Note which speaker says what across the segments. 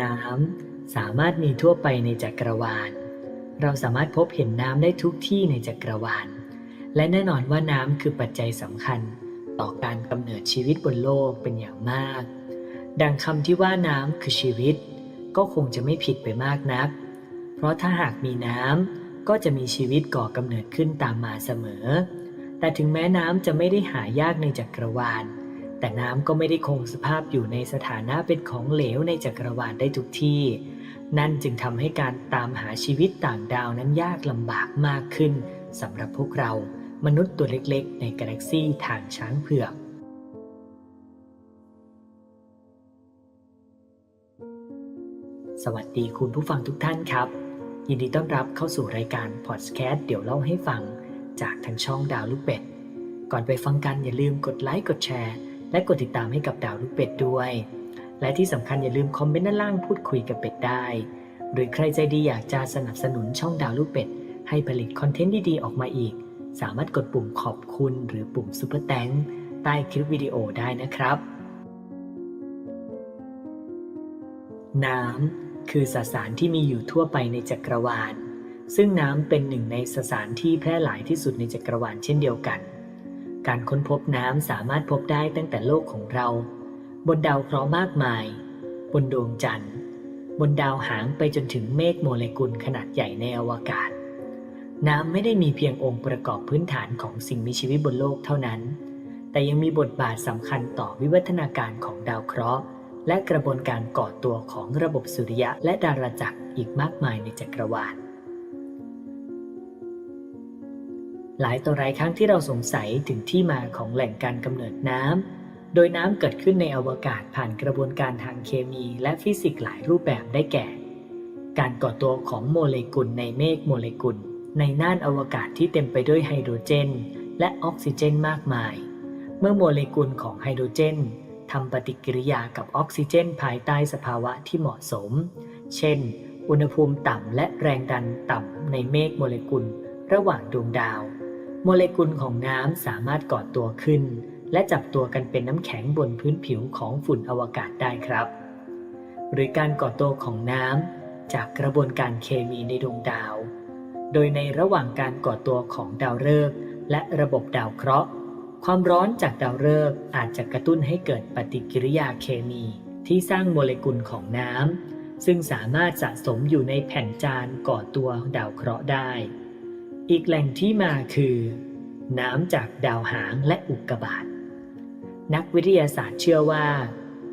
Speaker 1: น้ำสามารถมีทั่วไปในจักรวาล เราสามารถพบเห็นน้ำได้ทุกที่ในจักรวาล และแน่นอนว่าน้ำคือปัจจัยสำคัญ ต่อการกำเนิดชีวิตบนโลกเป็นอย่างมาก ดังคำที่ว่าน้ำคือชีวิต ก็คงจะไม่ผิดไปมากนัก เพราะถ้าหากมีน้ำก็จะมีชีวิตก่อกำเนิดขึ้นตามมาเสมอ แต่ถึงแม้น้ำจะไม่ได้หายากในจักรวาล แต่น้ำก็ไม่ได้คงสภาพอยู่ในสถานะเป็นของเหลวในจักรวาลได้ทุกที่ นั่นจึงทำให้การตามหาชีวิตต่างดาวนั้นยากลำบากมากขึ้นสำหรับพวกเรามนุษย์ตัวเล็กๆ ในกาแล็กซี่ทางช้างเผือก สวัสดีคุณผู้ฟังทุกท่านครับ ยินดีต้อนรับเข้าสู่รายการพอดแคสต์เดี๋ยวเล่าให้ฟัง จากทางช่องดาวลูกเป็ด ก่อนไปฟังกันอย่าลืมกดไลค์กดแชร์ และกดติดตามให้กับดาวลูกเป็ดด้วย และที่สำคัญอย่าลืมคอมเมนต์ด้านล่างพูดคุยกับเป็ดได้ หรือใครใจดีอยากจะสนับสนุนช่องดาวลูกเป็ด ให้ผลิตคอนเทนต์ดีๆออกมาอีก สามารถกดปุ่มขอบคุณหรือปุ่มซุปเปอร์แตงใต้คลิปวิดีโอได้นะครับ น้ำคือสสารที่มีอยู่ทั่วไปในจักรวาล ซึ่งน้ำเป็นหนึ่งในสสารที่แพร่หลายที่สุดในจักรวาลเช่นเดียวกัน การค้นพบน้ำสามารถพบได้ตั้งแต่โลกของเรา บนดาวเคราะห์มากมาย บนดวงจันทร์ บนดาวหางไปจนถึงเมฆโมเลกุลขนาดใหญ่ในอวกาศ น้ำไม่ได้มีเพียงองค์ประกอบพื้นฐานของสิ่งมีชีวิตบนโลกเท่านั้น แต่ยังมีบทบาทสำคัญต่อวิวัฒนาการของดาวเคราะห์ และกระบวนการก่อตัวของระบบสุริยะและดาราจักรอีกมากมายในจักรวาล หลายต่อหลายครั้งที่เราสงสัยถึงที่มาของแหล่งการกำเนิดน้ำ โดยน้ำเกิดขึ้นในอวกาศผ่านกระบวนการทางเคมีและฟิสิกส์หลายรูปแบบได้แก่ การก่อตัวของโมเลกุลในเมฆโมเลกุล ในน่านอวกาศที่เต็มไปด้วยไฮโดรเจน และออกซิเจนมากมาย เมื่อโมเลกุลของไฮโดรเจนทำปฏิกิริยากับออกซิเจน ภายใต้สภาวะที่เหมาะสม เช่น อุณหภูมิต่ำและแรงดันต่ำในเมฆโมเลกุล ระหว่างดวงดาว โมเลกุลของน้ำสามารถก่อตัวขึ้น และจับตัวกันเป็นน้ำแข็งบนพื้นผิวของฝุ่นอวกาศได้ครับ หรือการก่อตัวของน้ำจากกระบวนการเคมีในดวงดาว โดยในระหว่างการก่อตัวของดาวฤกษ์และระบบดาวเคราะห์ ความร้อนจากดาวฤกษ์อาจจะกระตุ้นให้เกิดปฏิกิริยาเคมีที่สร้างโมเลกุลของน้ำซึ่งสามารถสะสมอยู่ในแผ่นจานก่อตัวดาวเคราะห์ได้ อีกแหล่งที่มาคือ น้ำจากดาวหางและอุกกาบาตนักวิทยาศาสตร์เชื่อว่า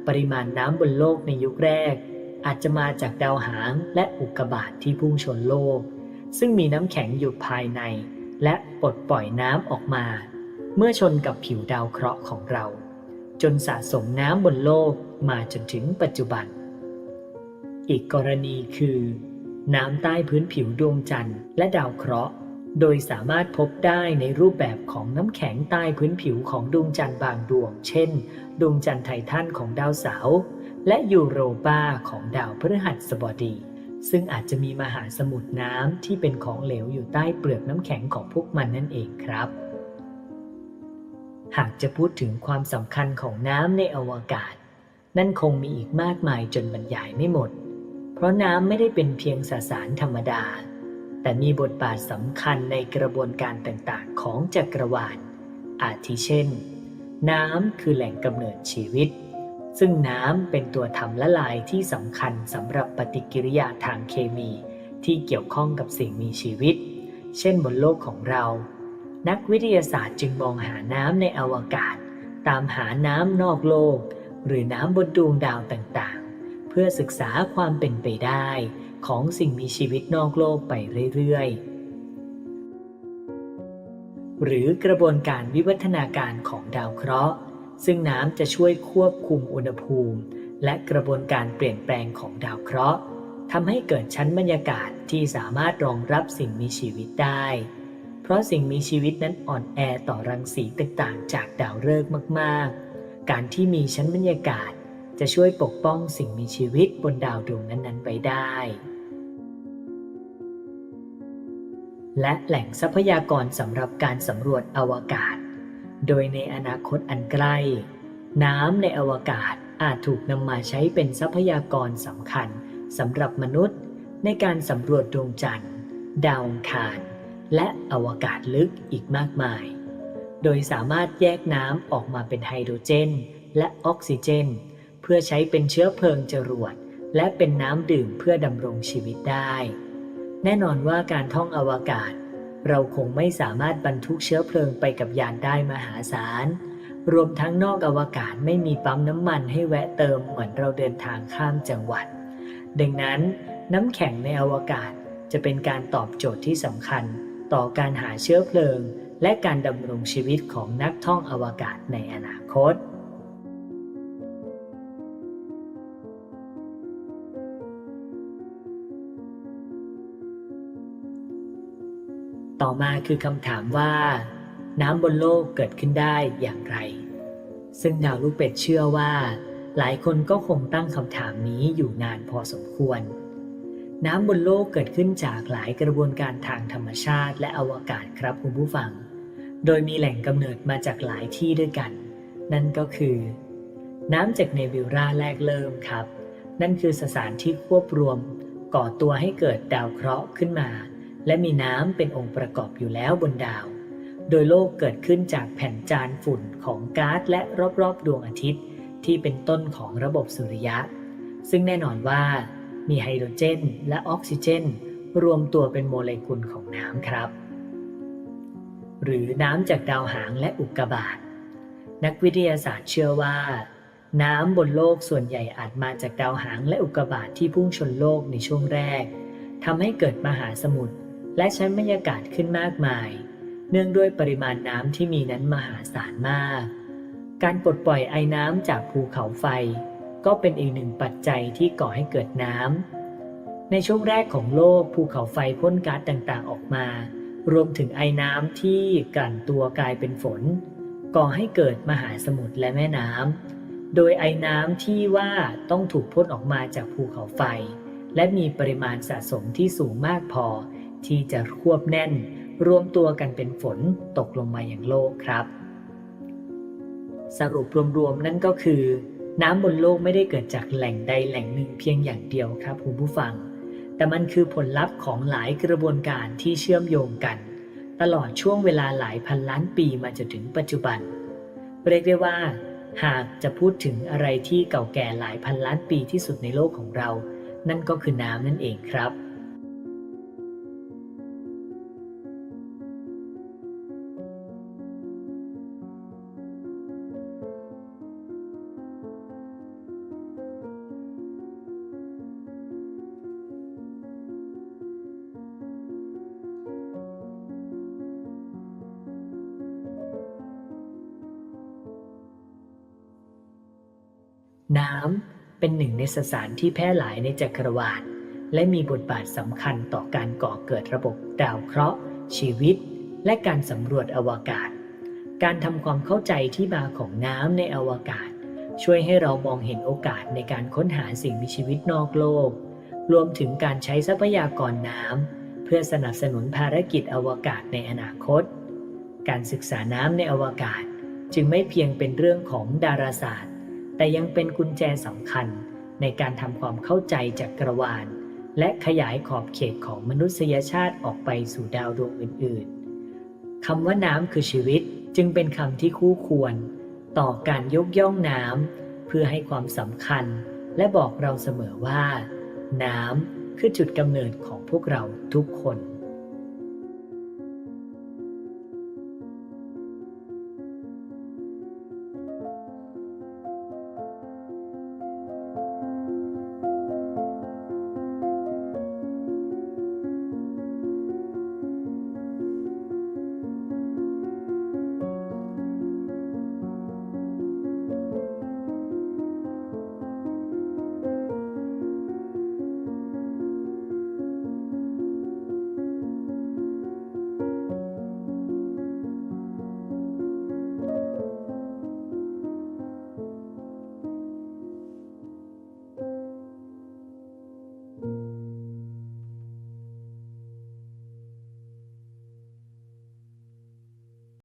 Speaker 1: ปริมาณน้ำบนโลกในยุคแรก อาจจะมาจากดาวหางและอุกกาบาตที่พุ่งชนโลก ซึ่งมีน้ำแข็งอยู่ภายใน และปลดปล่อยน้ำออกมา เมื่อชนกับผิวดาวเคราะห์ของเรา จนสะสมน้ำบนโลกมาจนถึงปัจจุบัน อีกกรณีคือ น้ำใต้พื้นผิวดวงจันทร์และดาวเคราะห์ โดยสามารถพบได้ในรูปแบบของน้ำแข็งใต้พื้นผิวของดวงจันทร์บางดวง เช่น ดวงจันทร์ไททันของดาวเสาร์และยูโรปาของดาวพฤหัสบดี ซึ่งอาจจะมีมหาสมุทรน้ำที่เป็นของเหลวอยู่ใต้เปลือกน้ำแข็งของพวกมันนั่นเองครับ หากจะพูดถึงความสำคัญของน้ำในอวกาศ นั่นคงมีอีกมากมายจนบรรยายไม่หมด เพราะน้ำไม่ได้เป็นเพียงสสารธรรมดา แต่มีบทบาทสำคัญในกระบวนการต่างๆ ของจักรวาล อาทิเช่น น้ำคือแหล่งกำเนิดชีวิต ซึ่งน้ำเป็นตัวทำละลายที่สำคัญสำหรับปฏิกิริยาทางเคมีที่เกี่ยวข้องกับสิ่งมีชีวิต เช่นบนโลกของเรา นักวิทยาศาสตร์จึงมองหาน้ำในอวกาศ ตามหาน้ำนอกโลก หรือน้ำบนดวงดาวต่างๆ เพื่อศึกษาความเป็นไปได้ ของสิ่งมีชีวิตนอกโลกไปเรื่อยๆ หรือกระบวนการวิวัฒนาการของดาวเคราะห์ ซึ่งน้ำจะช่วยควบคุมอุณหภูมิ และกระบวนการเปลี่ยนแปลงของดาวเคราะห์ทำให้เกิดชั้นบรรยากาศที่สามารถรองรับสิ่งมีชีวิตได้ เพราะสิ่งมีชีวิตนั้นอ่อนแอต่อรังสีต่างๆ จากดาวฤกษ์มากๆ การที่มีชั้นบรรยากาศจะช่วยปกป้องสิ่งมีชีวิตบนดาวดวงนั้นๆไว้ได้ และแหล่งทรัพยากรสำหรับการสำรวจอวกาศ โดยในอนาคตอันใกล้ น้ำในอวกาศอาจถูกนำมาใช้เป็นทรัพยากรสำคัญสำหรับมนุษย์ ในการสำรวจดวงจันทร์ ดาวอังคาร และอวกาศลึกอีกมากมาย โดยสามารถแยกน้ำออกมาเป็นไฮโดรเจน และออกซิเจน เพื่อใช้เป็นเชื้อเพลิงจรวด และเป็นน้ำดื่มเพื่อดำรงชีวิตได้ แน่นอนว่าการท่องอวกาศ เราคงไม่สามารถบรรทุกเชื้อเพลิงไปกับยานได้มหาศาล รวมทั้งนอกอวกาศไม่มีปั๊มน้ำมันให้แวะเติมเหมือนเราเดินทางข้ามจังหวัด ดังนั้นน้ำแข็งในอวกาศจะเป็นการตอบโจทย์ที่สำคัญ ต่อการหาเชื้อเพลิง และการดำรงชีวิตของนักท่องอวกาศในอนาคต ต่อมาคือคำถามว่า น้ำบนโลกเกิดขึ้นได้อย่างไร ซึ่งดาวลูกเป็ดเชื่อว่า หลายคนก็คงตั้งคำถามนี้อยู่นานพอสมควร น้ำบนโลกเกิดขึ้นจากหลายกระบวนการทางธรรมชาติและอวกาศครับคุณผู้ฟัง โดยมีแหล่งกำเนิดมาจากหลายที่ด้วยกัน นั่นก็คือ น้ำจากเนวิลราแรกเริ่มครับ นั่นคือสสารที่ควบรวมก่อตัวให้เกิดดาวเคราะห์ขึ้นมา และมีน้ำเป็นองค์ประกอบอยู่แล้วบนดาว โดยโลกเกิดขึ้นจากแผ่นจานฝุ่นของก๊าซและรอบๆ ดวงอาทิตย์ ที่เป็นต้นของระบบสุริยะ ซึ่งแน่นอนว่ามีไฮโดรเจน และออกซิเจน รวมตัวเป็นโมเลกุลของน้ำครับ หรือน้ำจากดาวหางและอุกกาบาตนักวิทยาศาสตร์เชื่อว่า น้ำบนโลกส่วนใหญ่อาจมาจากดาวหางและอุกกาบาตที่พุ่งชนโลกในช่วงแรกทำให้เกิดมหาสมุทร และชั้นบรรยากาศขึ้นมากมาย เนื่องด้วยปริมาณน้ำที่มีนั้นมหาศาลมาก การปลดปล่อยไอ้น้ำจากภูเขาไฟ ก็เป็นอีกหนึ่งปัจจัยที่ก่อให้เกิดน้ำ ในช่วงแรกของโลกภูเขาไฟพ่นก๊าซต่างๆออกมา รวมถึงไอ้น้ำที่กลั่นตัวกลายเป็นฝน ก่อให้เกิดมหาสมุทรและแม่น้ำ โดยไอ้น้ำที่ว่าต้องถูกพ่นออกมาจากภูเขาไฟ และมีปริมาณสะสมที่สูงมากพอ ที่จะควบแน่น รวมตัวกันเป็นฝนตกลงมาอย่างโลกครับ สรุปรวมๆนั่นก็คือ น้ำบนโลกไม่ได้เกิดจากแหล่งใดแหล่งหนึ่งเพียงอย่างเดียวครับคุณผู้ฟัง แต่มันคือผลลัพธ์ของหลายกระบวนการที่เชื่อมโยงกัน ตลอดช่วงเวลาหลายพันล้านปีมาจนถึงปัจจุบัน เรียกได้ว่า หากจะพูดถึงอะไรที่เก่าแก่หลายพันล้านปีที่สุดในโลกของเรา นั่นก็คือน้ำนั่นเองครับ น้ำเป็นหนึ่งในสสารที่แพร่หลายในจักรวาล และมีบทบาทสำคัญต่อการก่อเกิดระบบดาวเคราะห์ ชีวิต และการสำรวจอวกาศ การทำความเข้าใจที่มาของน้ำในอวกาศ ช่วยให้เรามองเห็นโอกาสในการค้นหาสิ่งมีชีวิตนอกโลก รวมถึงการใช้ทรัพยากรน้ำเพื่อสนับสนุนภารกิจอวกาศในอนาคต การศึกษาน้ำในอวกาศ จึงไม่เพียงเป็นเรื่องของดาราศาสตร์ แต่ยังเป็นกุญแจสำคัญในการทำความเข้าใจจักรวาล และขยายขอบเขตของมนุษยชาติออกไปสู่ดาวดวงอื่นๆคำว่าน้ำคือชีวิตจึงเป็นคำที่คู่ควร ต่อการยกย่องน้ำเพื่อให้ความสำคัญ และบอกเราเสมอว่า น้ำคือจุดกำเนิดของพวกเราทุกคน